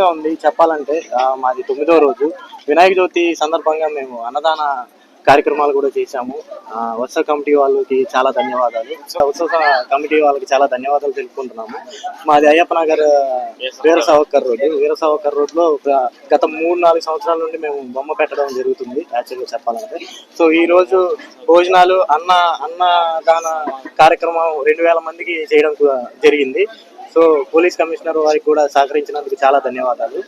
చెప్పాలంటే. ఆ, మాది తొమ్మిదో రోజు. వినాయక చవితి సందర్భంగా మేము అన్నదాన కార్యక్రమాలు కూడా చేశాము. ఉత్సవ కమిటీ వాళ్ళకి చాలా ధన్యవాదాలు. ఉత్సవ కమిటీ వాళ్ళకి చాలా ధన్యవాదాలు తెలుపుకుంటున్నాము. మాది అయ్యప్ప నగర్ వీర సావర్కర్ రోడ్ వీర సావర్కర్ రోడ్లో ఒక గత మూడు నాలుగు సంవత్సరాల నుండి మేము బొమ్మ పెట్టడం జరుగుతుంది యాక్చువల్గా చెప్పాలంటే. సో ఈ రోజు భోజనాలు అన్న అన్నదాన కార్యక్రమం రెండు వేల మందికి చేయడం జరిగింది. సో పోలీస్ కమిషనర్ వారికి కూడా సహకరించినందుకు చాలా ధన్యవాదాలు.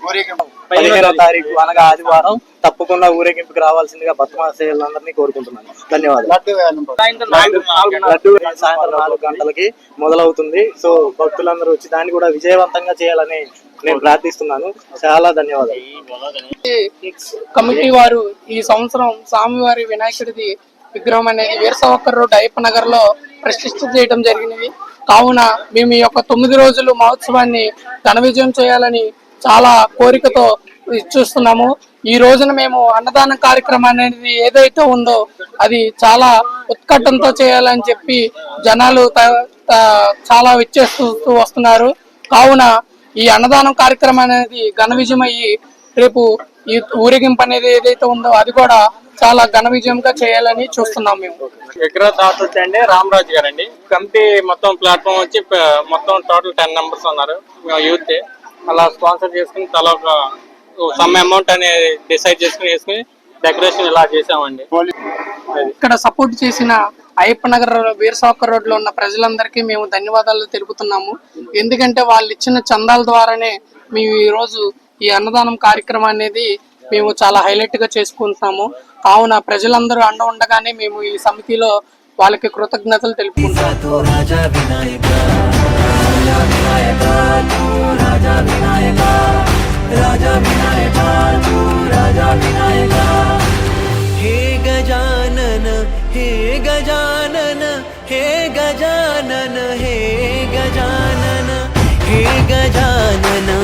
పదిహేనో తారీఖు అనగా ఆదివారం తప్పకుండా ఊరేగింపుకి రావాల్సిందిగా భక్తమాసేయులందరినీ కోరుకుంటున్నాను. ధన్యవాదాలు. సాయంత్రం నాలుగు గంటలకి. మొదలవుతుంది. సో భక్తులందరూ వచ్చి దాన్ని కూడా విజయవంతంగా చేయాలని నేను ప్రార్థిస్తున్నాను. చాలా ధన్యవాదాలు. కమిటీ వారు ఈ సంవత్సరం స్వామివారి వినాయకుడిది విగ్రహం అనేది వీరసవక్కర్ రోడ్ అయ్యప్ప నగర్లో ప్రతిష్ఠ చేయడం జరిగినది. కావున మేము ఈ యొక్క తొమ్మిది రోజులు మహోత్సవాన్ని ఘన విజయం చేయాలని చాలా కోరికతో చూస్తున్నాము. ఈ రోజున మేము అన్నదాన కార్యక్రమం అనేది ఏదైతే ఉందో అది చాలా ఉత్కట్టంతో చేయాలని చెప్పి జనాలు త- చాలా విచ్చేస్తూ వస్తున్నారు. కావున ఈ అన్నదానం కార్యక్రమం అనేది ఘన విజయమయ్యి రేపు ఈ ఊరేగింపు అనేది ఏదైతే ఉందో అది కూడా చాలా ఘన విజయంగా చేయాలని చూస్తున్నాం మేము. విగ్రహ దాత వచ్చండి రామరాజు గారు అండి కమిటీ మొత్తం ప్లాట్ఫామ్ వచ్చి మొత్తం టోటల్ టెన్ మెంబర్స్ ఉన్నారు యూత్. అలా స్పాన్సర్ చేసుకుని తల ఒక సమ్ అమౌంట్ అనేది డిసైడ్ చేసుకుని వేసుకుని డెకరేషన్ ఇలా చేసామండి. ఇక్కడ సపోర్ట్ చేసిన అయ్యప్ప నగర్ వీరసాకర్ రోడ్లో ఉన్న ప్రజలందరికీ మేము ధన్యవాదాలు తెలుపుతున్నాము. ఎందుకంటే వాళ్ళు ఇచ్చిన చందాల ద్వారానే మేము ఈ రోజు ఈ అన్నదానం కార్యక్రమం అనేది మేము చాలా హైలైట్గా చేసుకుంటున్నాము. కావున ప్రజలందరూ అండ ఉండగానే మేము ఈ సమితిలో వాళ్ళకి కృతజ్ఞతలు తెలుపుకుంటున్నాము హే గజానన హే గజానన హే గజానన హే గజానన హే గజానన.